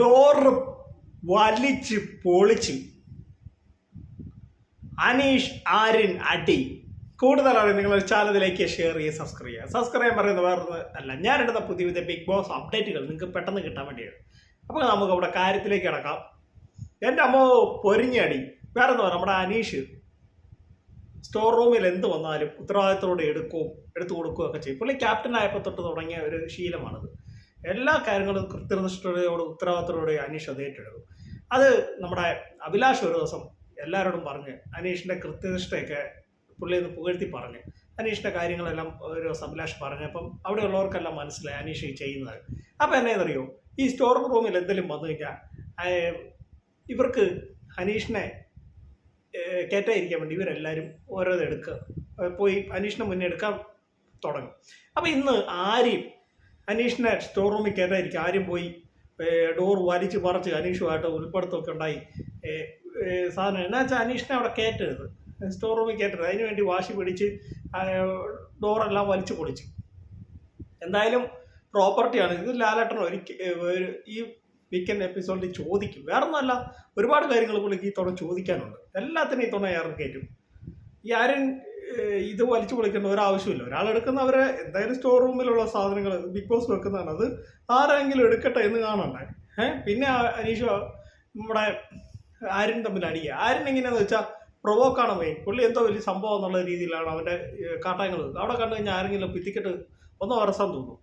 Door വലിച്ച് പൊളിച്ച്. അനീഷ് ആര്യൻ അടി. കൂടുതലാണ് നിങ്ങൾ ചാനലിലേക്ക് ഷെയർ ചെയ്യുക സബ്സ്ക്രൈബ് ചെയ്യുക. സബ്സ്ക്രൈബ് ചെയ്യാൻ പറയുന്നത് വേറെ അല്ല ഞാൻ എടുത്ത പുതിയ പുതിയ ബിഗ് ബോസ് അപ്ഡേറ്റുകൾ നിങ്ങൾക്ക് പെട്ടെന്ന് കിട്ടാൻ വേണ്ടിയാണ്. അപ്പോൾ നമുക്ക് അവിടെ കാര്യത്തിലേക്ക് കിടക്കാം. എന്റെ അമ്മ പൊരിഞ്ഞടി വേറെ എന്താ നമ്മുടെ അനീഷ്? സ്റ്റോർ റൂമിൽ എന്ത് വന്നാലും ഉത്തരവാദിത്തത്തോടെ എടുക്കും എടുത്തു കൊടുക്കുകയൊക്കെ ചെയ്യും. പുള്ളി ക്യാപ്റ്റൻ ആയപ്പോൾ തൊട്ട് തുടങ്ങിയ ഒരു ശീലമാണത്. എല്ലാ കാര്യങ്ങളും കൃത്യനിഷ്ഠതയോട് ഉത്തരവാദിത്തത്തോടെ അനീഷ് അത് ഏറ്റെടുക്കും അത് നമ്മുടെ അഭിലാഷ് ഒരു ദിവസം എല്ലാവരോടും പറഞ്ഞ് അനീഷിന്റെ കൃത്യനിഷ്ഠയൊക്കെ പുള്ളി ഒന്ന് പുകഴ്ത്തി പറഞ്ഞ് അനീഷിന്റെ കാര്യങ്ങളെല്ലാം ഒരു ദിവസം അഭിലാഷ് പറഞ്ഞപ്പം അവിടെയുള്ളവർക്കെല്ലാം മനസ്സിലായി അനീഷ് ഈ ചെയ്യുന്നത്. അപ്പോൾ എന്നറിയോ ഈ സ്റ്റോർ റൂമിൽ എന്തെങ്കിലും വന്നു കഴിഞ്ഞാൽ ഇവർക്ക് അനീഷിനെ കയറ്റായിരിക്കാൻ വേണ്ടി ഇവരെല്ലാവരും ഓരോ എടുക്കുക. പോയി അനീഷിനെ മുന്നേ എടുക്കാൻ തുടങ്ങും. അപ്പോൾ ഇന്ന് ആരും അനീഷിനെ സ്റ്റോർ റൂമിൽ കയറായിരിക്കും ആരും പോയി ഡോർ വലിച്ചു പറിച്ച് അനീഷുമായിട്ട് ഉൾപ്പെടുത്തൊക്കെ ഉണ്ടായി. സാധനം. എന്നാ വെച്ചാൽ അനീഷിനെ അവിടെ കയറ്റരുത് സ്റ്റോർ റൂമിൽ കയറ്റരുത് അതിന് വേണ്ടി വാശി പിടിച്ച് ഡോറെല്ലാം വലിച്ചു പൊളിച്ച്. എന്തായാലും പ്രോപ്പർട്ടിയാണ് ഇത് ലാലേട്ടൻ ഒരിക്കൽ ഒരു ഈ വീക്കെൻഡ് എപ്പിസോഡിൽ ചോദിക്കും. വേറെ ഒന്നുമല്ല ഒരുപാട് കാര്യങ്ങൾ പുള്ളിക്ക് ഈ തവണ ചോദിക്കാനുണ്ട്. എല്ലാത്തിനും ഈ തവണ ഏറെ കയറ്റും ഈ ആരും ഇത് വലിച്ചു പൊളിക്കേണ്ട ഒരാവശ്യമില്ല. ഒരാളെടുക്കുന്ന അവരെ എന്തായാലും സ്റ്റോർ റൂമിലുള്ള സാധനങ്ങൾ ബിഗ് ബോസ് വെക്കുന്നതാണ്. അത് ആരെങ്കിലും എടുക്കട്ടെ എന്ന് കാണണ്ടേ? ഏഹ് പിന്നെ അനീഷ നമ്മുടെ ആര്യൻ തമ്മിൽ അടിക്കുക ആര്യൻ എങ്ങനെയാന്ന് വെച്ചാൽ പ്രൊവോക്കാണ് മെയിൻ പുള്ളി എന്തോ വലിയ സംഭവം എന്നുള്ള രീതിയിലാണ് അവന്റെ കാട്ടായങ്ങൾ അവിടെ കണ്ടു കഴിഞ്ഞാൽ ആരെങ്കിലും പിത്തിക്കെട്ട് ഒന്ന് വരസാൻ തോന്നും.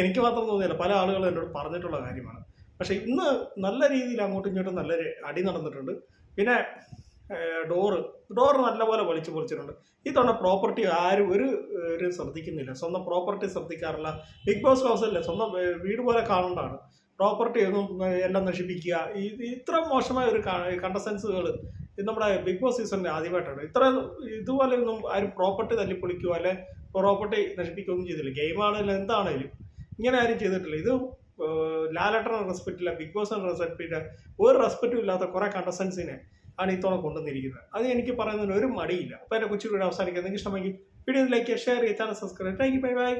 എനിക്ക് മാത്രം തോന്നിയില്ല. പല ആളുകളും എന്നോട് പറഞ്ഞിട്ടുള്ള കാര്യമാണ്. പക്ഷെ ഇന്ന് നല്ല രീതിയിൽ അങ്ങോട്ടും ഇങ്ങോട്ടും നല്ലൊരു അടി നടന്നിട്ടുണ്ട്. പിന്നെ ഡോറ്. ഡോറ് നല്ലപോലെ വലിച്ചു പൊളിച്ചിട്ടുണ്ട്. ഇതുകൊണ്ട് പ്രോപ്പർട്ടി ആരും ഒരു ഒരു ശ്രദ്ധിക്കുന്നില്ല. സ്വന്തം പ്രോപ്പർട്ടി ശ്രദ്ധിക്കാറില്ല. ബിഗ് ബോസ് ഹൗസല്ലേ സ്വന്തം വീട് പോലെ കാണണ്ടാണ് പ്രോപ്പർട്ടി ഒന്നും എല്ലാം നശിപ്പിക്കുക. ഇത്ര മോശമായ ഒരു കണ്ടസൻസുകൾ നമ്മുടെ ബിഗ് ബോസ് സീസണിൽ ആദ്യമായിട്ടാണ്. ഇത്ര ഇതുപോലെ ഒന്നും ആരും പ്രോപ്പർട്ടി തല്ലിപ്പൊളിക്കുക അല്ലെ പ്രോപ്പർട്ടി നശിപ്പിക്കുകയൊന്നും ചെയ്തില്ല. ഗെയിമാണെങ്കിലും എന്താണെങ്കിലും ഇങ്ങനെ ആരും ചെയ്തിട്ടില്ല. ഇത് ഏഹ്, റെസ്പെക്റ്റില്ല ബിഗ് ബോസിനെ റെസ്പെക്റ്റ് ഇല്ല ഒരു റെസ്പെക്റ്റും ഇല്ലാത്ത കുറെ കണ്ടസ്റ്റൻസിനെ ആണ് ഇത്തവണ കൊണ്ടുവന്നിരിക്കുന്നത്. അത് എനിക്ക് പറയുന്നതിന് ഒരു മടിയില്ല. അപ്പോൾ എന്റെ കൊച്ചു വീഡിയോ അവസാനിക്കുന്നത് നിങ്ങൾക്ക് ഇഷ്ടമെങ്കിൽ വീഡിയോ ലൈക്ക് ഷെയർ ചെയ്യുക channel subscribe thank you bye bye